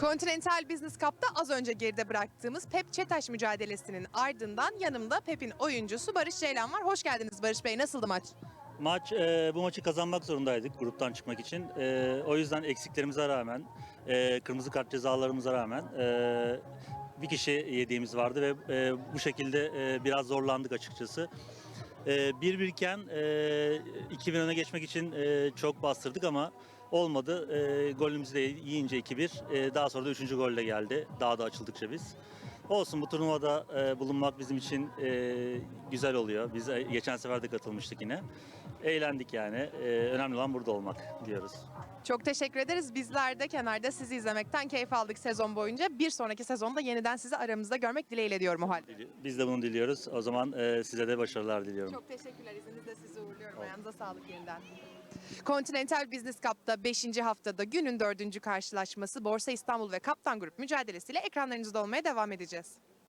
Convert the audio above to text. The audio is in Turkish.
Continental Business Cup'ta az önce geride bıraktığımız Pep Çetaş mücadelesinin ardından yanımda Pep'in oyuncusu Barış Ceylan var. Hoş geldiniz Barış Bey. Nasıldı maç? Maç e, bu maçı kazanmak zorundaydık gruptan çıkmak için. E, o yüzden eksiklerimize rağmen, e, kırmızı kart cezalarımıza rağmen e, bir kişi yediğimiz vardı ve e, bu şekilde e, biraz zorlandık açıkçası. E, bir birken e, 2000 öne geçmek için e, çok bastırdık ama olmadı. E, golümüzü de yiyince 2-1. E, daha sonra da 3. golle geldi. Daha da açıldıkça biz. Olsun bu turnuvada e, bulunmak bizim için e, güzel oluyor. Biz e, geçen sefer de katılmıştık yine. Eğlendik yani. E, önemli olan burada olmak diyoruz. Çok teşekkür ederiz. Bizler de kenarda sizi izlemekten keyif aldık sezon boyunca. Bir sonraki sezonda yeniden sizi aramızda görmek dileğiyle diyorum o halde. Biz de bunu diliyoruz. O zaman e, size de başarılar diliyorum. Çok teşekkürler. İzninizle sizi uğurluyorum. Ayağınıza sağlık yeniden. Continental Business Cup'ta 5. haftada günün 4. karşılaşması Borsa İstanbul ve Kaptan Grup mücadelesiyle ekranlarınızda olmaya devam edeceğiz.